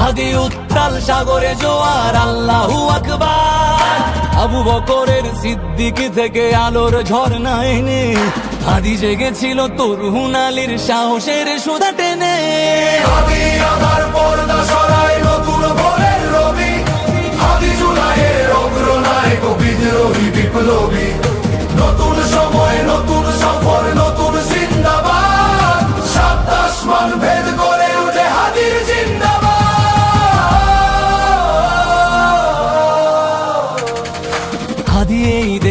হাদি উত্তাল সাগরে জোয়ার, আল্লাহু আকবার। আবু বকরের সিদ্দিকি থেকে আলোর ঝর্ণা এনে হাদি জেগেছিল তরুণ আলীর সাহসের সুদা টেনে। পর্দা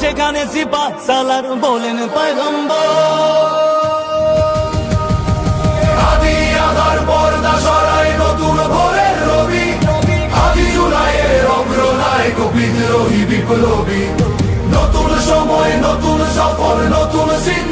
সেখানে সিপা সালার বলেন পয়গম্বর। নতুন বিদ্রোহী বিপ্লবী। নতুন সময় নতুন সফর নতুন জিন্দাবাদ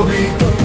বিপ্লবী